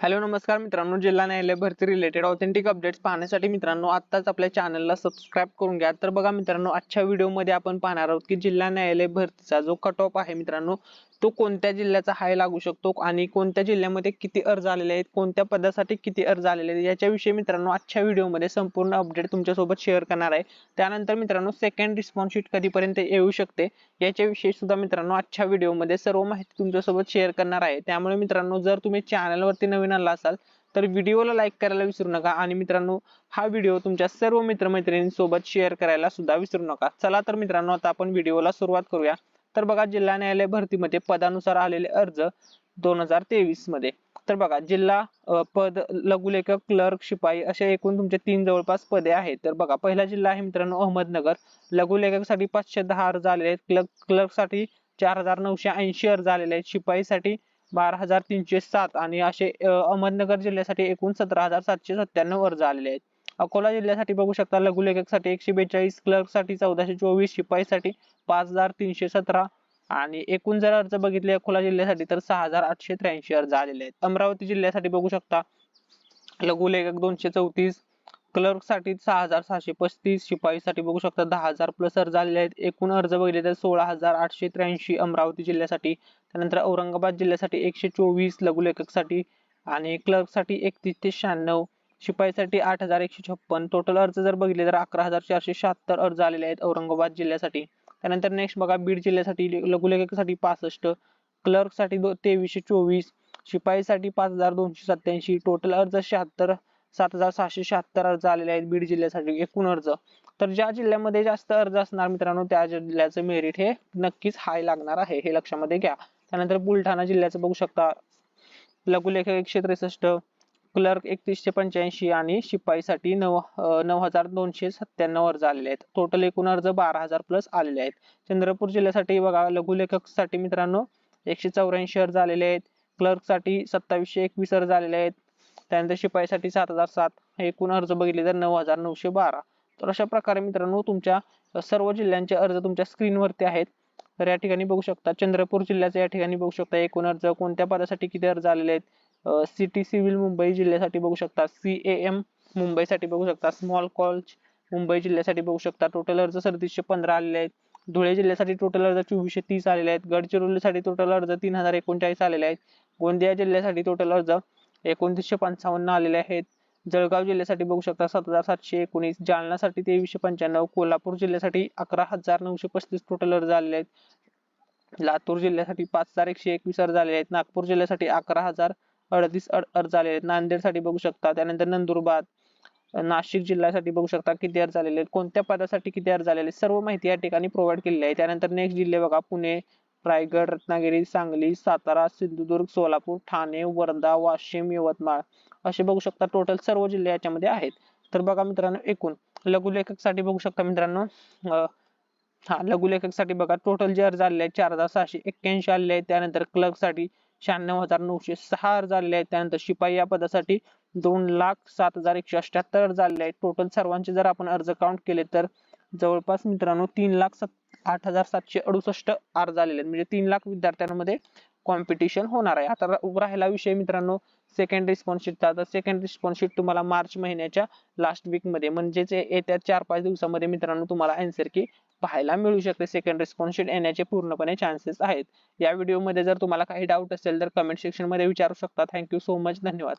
Hello नमस्कार मित्रांनो. जिल्हा न्यायालय भरती रिलेटेड ऑथेंटिक अपडेट्स पाहण्यासाठी मित्रांनो आत्ताच आपल्या चॅनलला सबस्क्राईब करून घ्या. तर बघा मित्रांनो आजच्या व्हिडिओमध्ये आपण पाहणार आहोत की जिल्हा न्यायालय भरतीचा जो कट ऑफ आहे मित्रांनो तो कोणत्या जिल्ह्याचा हाय लागू शकतो आणि कोणत्या जिल्ह्यामध्ये किती अर्ज आलेले आहेत कोणत्या पदासाठी किती अर्ज आलेले आहेत याच्याविषयी मित्रांनो आजच्या व्हिडिओमध्ये संपूर्ण अपडेट तुमच्यासोबत शेअर करणार आहे. त्यानंतर मित्रांनो सेकंड रिस्पॉन्स शीट कधीपर्यंत येऊ शकते याच्याविषयी सुद्धा मित्रांनो आजच्या व्हिडिओमध्ये सर्व माहिती तुमच्यासोबत शेअर करणार आहे. त्यामुळे मित्रांनो जर तुम्ही चॅनलवरती नवीन आला असाल तर व्हिडिओला लाईक करायला विसरू नका आणि मित्रांनो हा व्हिडिओ तुमच्या सर्व मित्रमैत्रिणींसोबत शेअर करायला सुद्धा विसरू नका. चला तर मित्रांनो आता आपण व्हिडिओला सुरुवात करूया. तर बघा जिल्हा न्यायालय भरतीमध्ये पदानुसार आलेले अर्ज दोन हजार तेवीसमध्ये. तर बघा जिल्हा पद लघुलेखक क्लर्क शिपाई असे एकूण तुमचे तीन जवळपास पदे आहेत. तर बघा पहिला जिल्हा आहे मित्रांनो अहमदनगर. लघुलेखकसाठी पाचशे दहा अर्ज आलेले आहेत. क्लर्क क्लर्कसाठी चार हजार नऊशे ऐंशी अर्ज आलेले आहेत. शिपाईसाठी बारा हजार तीनशे सात आणि असे अहमदनगर जिल्ह्यासाठी एकूण सतरा हजार सातशे सत्त्याण्णव अर्ज आलेले आहेत. अकोला जिल्ह्यासाठी बघू शकता लघुलेखकसाठी एकशे बेचाळीस क्लर्कसाठी चौदाशे चोवीस शिपाईसाठी पाच हजार तीनशे सतरा आणि एकूण जर अर्ज बघितले अकोला जिल्ह्यासाठी तर सहा हजार आठशे त्र्याऐंशी अर्ज आलेले आहेत. अमरावती जिल्ह्यासाठी बघू शकता लघुलेखक दोनशे चौतीस क्लर्कसाठी सहा हजार सहाशे पस्तीस शिपाईसाठी बघू शकता दहा हजार प्लस अर्ज आलेले आहेत. एकूण अर्ज बघितले तर सोळा हजार आठशे त्र्याऐंशी अमरावती जिल्ह्यासाठी त्यानंतर औरंगाबाद जिल्ह्यासाठी एकशे चोवीस लघुलेखकसाठी आणि क्लर्कसाठी एकतीस ते शहाण्णव शिपाईसाठी आठ हजार एकशे छप्पन. टोटल अर्ज जर बघितले तर अकरा हजार चारशे शहात्तर अर्ज आलेले आहेत औरंगाबाद जिल्ह्यासाठी. त्यानंतर नेक्स्ट बघा बीड जिल्ह्यासाठी लघुलेखकासाठी पासष्ट क्लर्कसाठी तेवीसशे चोवीस शिपाईसाठी पाच हजार दोनशे सत्याऐंशी टोटल अर्ज शहात्तर सात हजार सहाशे शहात्तर अर्ज आलेले आहेत बीड जिल्ह्यासाठी एकूण अर्ज. तर ज्या जिल्ह्यामध्ये जास्त अर्ज असणार मित्रांनो त्या जिल्ह्याचं मेरिट हे नक्कीच हाय लागणार आहे हे लक्षामध्ये घ्या. त्यानंतर बुलढाणा जिल्ह्याचं बघू शकता. लघुलेखक एकशे त्रेसष्ट क्लर्क एकतीसशे पंच्याऐंशी आणि शिपाईसाठी नऊ नऊ हजार दोनशे सत्त्याण्णव अर्ज आलेले आहेत. टोटल एकूण अर्ज बारा हजार प्लस आलेले आहेत. चंद्रपूर जिल्ह्यासाठी बघा लघुलेखकसाठी मित्रांनो एकशे चौऱ्याऐंशी अर्ज आलेले आहेत. क्लर्कसाठी सत्तावीसशे एकवीस अर्ज आलेले आहेत. त्यानंतर शिपाईसाठी सात हजार सात. एकूण अर्ज बघितले तर नऊ हजार नऊशे बारा. तर अशा प्रकारे मित्रांनो तुमच्या सर्व जिल्ह्यांचे अर्ज तुमच्या स्क्रीनवरती आहेत. तर या ठिकाणी बघू शकता चंद्रपूर जिल्ह्याचे या ठिकाणी बघू शकता एकूण अर्ज कोणत्या पदासाठी किती अर्ज आलेले आहेत. सिटी सिव्हिल मुंबई जिल्ह्यासाठी बघू शकता. सी ए एम मुंबईसाठी बघू शकता. स्मॉल कॉलेज मुंबई जिल्ह्यासाठी बघू शकता. टोटल अर्ज सदतीसशे पंधरा आलेले आहेत. धुळे जिल्ह्यासाठी टोटल अर्ज चोवीसशे तीस आलेले आहेत. गडचिरोलीसाठी टोटल अर्ज तीन हजार एकोणचाळीस आलेले आहेत. गोंदिया जिल्ह्यासाठी टोटल अर्ज एकोणतीसशे पंचावन्न आलेले आहेत. जळगाव जिल्ह्यासाठी बघू शकता सात हजार सातशे एकोणीस. जालनासाठी तेवीसशे पंच्याण्णव. कोल्हापूर जिल्ह्यासाठी अकरा हजार नऊशे पस्तीस टोटल अर्ज आलेले आहेत. लातूर जिल्ह्यासाठी पाच हजार एकशे एकवीस अर्ज आलेले आहेत. नागपूर जिल्ह्यासाठी अकरा हजार अडतीस अर्ज आलेले आहेत. नांदेडसाठी बघू शकता. त्यानंतर नंदुरबार नाशिक जिल्ह्यासाठी बघू शकता किती अर्ज आलेले आहेत. कोणत्या पदासाठी किती अर्ज आलेले सर्व माहिती या ठिकाणी प्रोव्हाइड केलेली आहे. त्यानंतर नेक्स्ट जिल्हे बघा. पुणे रायगड रत्नागिरी सांगली सातारा सिंधुदुर्ग सोलापूर ठाणे वर्धा वाशिम यवतमाळ असे बघू शकता. टोटल सर्व जिल्हे याच्यामध्ये आहेत. तर बघा मित्रांनो एकूण लघुलेखकसाठी बघू शकता मित्रांनो हा लघुलेखकसाठी बघा. टोटल जे अर्ज आलेले आहेत चार हजार सहाशे एक्क्याऐंशी आलेले आहेत. त्यानंतर क्लर्कसाठी शहाण्णव हजार नऊशे सहा अर्ज आलेले आहेत. त्यानंतर शिपाई या पदासाठी दोन लाख सात हजार एकशे अठ्याहत्तर अर्ज आलेले आहेत. टोटल सर्वांचे जर आपण अर्ज काउंट केले तर जवळपास मित्रांनो तीन लाख आठ हजार सातशे अडुसष्ट अर्ज आलेले आहेत. म्हणजे तीन लाख विद्यार्थ्यांमध्ये कॉम्पिटिशन होणार आहे. आता राहिला विषय मित्रांनो सेकंड रिस्पॉन्सशीटचा आता सेकंड रिस्पॉन्सशीट तुम्हाला मार्च महिन्याच्या लास्ट वीकमध्ये म्हणजेच येत्या चार पाच दिवसामध्ये मित्रांनो तुम्हाला आन्सर की पाहायला मिळू शकते. सेकंड रिस्पॉन्स शीट येण्याचे पूर्णपणे चान्सेस आहेत. या व्हिडिओमध्ये जर तुम्हाला काही डाऊट असेल तर कमेंट सेक्शनमध्ये विचारू शकता. थँक्यू सो मच धन्यवाद.